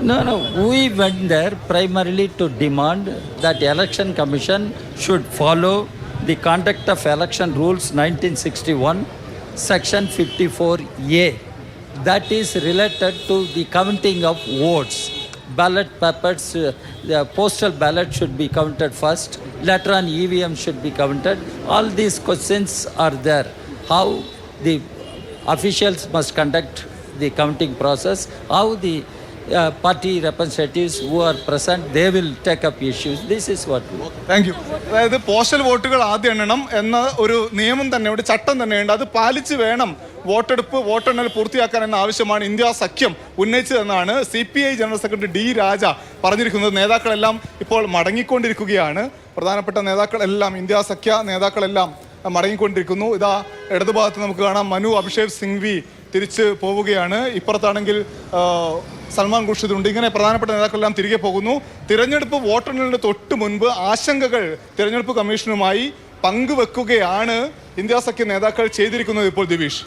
No, no, we went there primarily to demand that election commission should follow the conduct of election rules 1961, section 54A. That is related to the counting of votes. Ballot papers, uh, the postal ballot should be counted first. Later on, EVM should be counted. All these questions are there. How the officials must conduct the counting process, how the uh, party representatives who are present, they will take up issues. This is what we. Thank you അതായത് postal വോട്ടുകൾ ആദ്യം എണ്ണണം എന്ന ഒരു നിയമം തന്നെ ഒരു ചട്ടം തന്നെയുണ്ട് അത് പാലിച്ച് വേണം വോട്ടെടുപ്പ് വോട്ടെണ്ണൽ പൂർത്തിയാക്കാൻ എന്ന ആവശ്യമാണ് ഇന്ത്യ സഖ്യം ഉന്നയിച്ചതെന്നാണ് C P I general secretary D Raja പറഞ്ഞിരിക്കുന്നത് നേതാക്കളെല്ലാം ഇപ്പോൾ മടങ്ങിക്കൊണ്ടിരിക്കുകയാണ് പ്രധാനപ്പെട്ട നേതാക്കളെല്ലാം ഇന്ത്യ സഖ്യ നേതാക്കളെല്ലാം മടങ്ങിക്കൊണ്ടിരിക്കുന്നു. ഇതാ ഇടതുഭാഗത്ത് നമുക്ക് കാണാം മനു അഭിഷേക് സിംഗ്വി തിരിച്ച് പോവുകയാണ്. ഇപ്പുറത്താണെങ്കിൽ സൽമാൻ ഖുർഷിദുണ്ട്. ഇങ്ങനെ പ്രധാനപ്പെട്ട നേതാക്കളെല്ലാം തിരികെ പോകുന്നു. തിരഞ്ഞെടുപ്പ് വോട്ടെണ്ണലിന് തൊട്ട് മുൻപ് ആശങ്കകൾ തിരഞ്ഞെടുപ്പ് കമ്മീഷനുമായി പങ്കുവെക്കുകയാണ് ഇന്ത്യ സഖ്യ നേതാക്കൾ ചെയ്തിരിക്കുന്നത് ഇപ്പോൾ ദിവീഷ്.